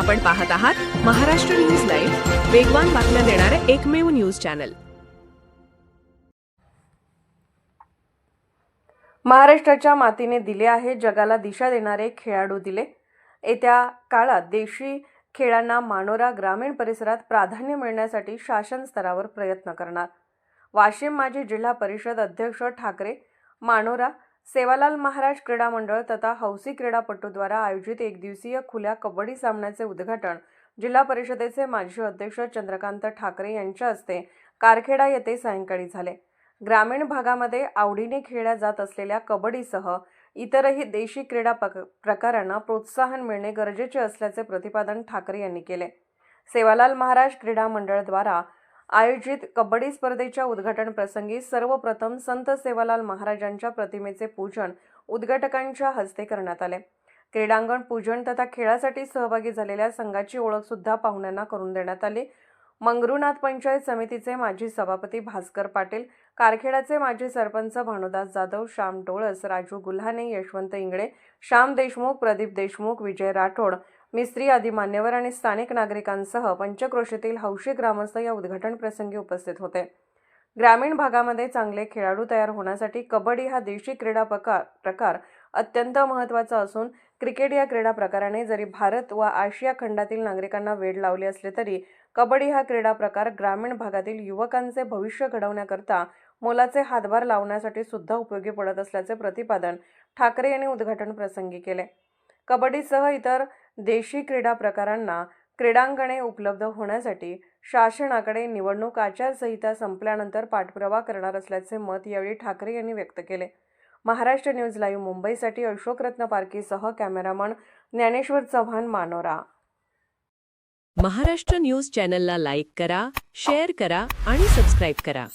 आपण पाहत आहात महाराष्ट्र न्यूज लाईव्ह वेगवान बातम्या देणारे एकमेव न्यूज चॅनल. महाराष्ट्राच्या मातीने दिले आहे जगाला दिशा देणारे खेळाडू दिले. येत्या काळात देशी खेळांना मानोरा ग्रामीण परिसरात प्राधान्य मिळण्यासाठी शासन स्तरावर प्रयत्न करणार. वाशिम माजी जिल्हा परिषद अध्यक्ष ठाकरे मानोरा सेवालाल महाराज क्रीडा मंडळ तथा हौसी क्रीडापटूद्वारा आयोजित एकदिवसीय खुल्या कबड्डी सामन्याचे उद्घाटन जिल्हा परिषदेचे माजी अध्यक्ष चंद्रकांत ठाकरे यांच्या हस्ते कारखेडा येथे सायंकाळी झाले. ग्रामीण भागामध्ये आवडीने खेळल्या जात असलेल्या कबड्डीसह इतरही देशी क्रीडा प्रकारांना प्रोत्साहन मिळणे गरजेचे असल्याचे प्रतिपादन ठाकरे यांनी केले. सेवालाल महाराज क्रीडा मंडळद्वारा आयोजित कबड्डी स्पर्धेच्या उद्घाटन प्रसंगी सर्वप्रथम संत सेवालाल महाराजांच्या प्रतिमेचे पूजन उद्घाटकांच्या हस्ते करण्यात आले. क्रीडांगण पूजन तथा खेळासाठी सहभागी झालेल्या संघाची ओळख सुद्धा पाहुण्यांना करून देण्यात आली. मंगरुनाथ पंचायत समितीचे माजी सभापती भास्कर पाटील कारखेडाचे माजी सरपंच भानुदास जाधव श्याम डोळस राजू गुल्हाने यशवंत इंगळे श्याम देशमुख प्रदीप देशमुख विजय राठोड मिस्त्री आदी मान्यवर आणि स्थानिक नागरिकांसह पंचक्रोशीतील हौशी ग्रामस्थ या उद्घाटन प्रसंगी उपस्थित होते. ग्रामीण भागामध्ये चांगले खेळाडू तयार होण्यासाठी कबड्डी हा देशी क्रीडा प्रकार प्रकार अत्यंत महत्त्वाचा असून क्रिकेट या क्रीडा प्रकाराने जरी भारत व आशिया खंडातील नागरिकांना वेड लावले असले तरी कबड्डी हा क्रीडा प्रकार ग्रामीण भागातील युवकांचे भविष्य घडवण्याकरता मोलाचे हातभार लावण्यासाठी सुद्धा उपयोगी पडत असल्याचे प्रतिपादन ठाकरे यांनी उद्घाटन प्रसंगी केले. कबड्डीसह इतर देशी क्रीडा प्रकारांना क्रीडांगणे उपलब्ध होण्यासाठी शासनाकडे निवडणूक आचारसंहिता संपल्यानंतर पाठपुरावा करणार असल्याचे मत यावेळी ठाकरे यांनी व्यक्त केले. महाराष्ट्र न्यूज लाईव्ह मुंबईसाठी अशोकरत्न पारखीसह कॅमेरामन ज्ञानेश्वर चव्हाण मानोरा. महाराष्ट्र न्यूज चॅनलला लाईक करा शेअर करा आणि सबस्क्राईब करा.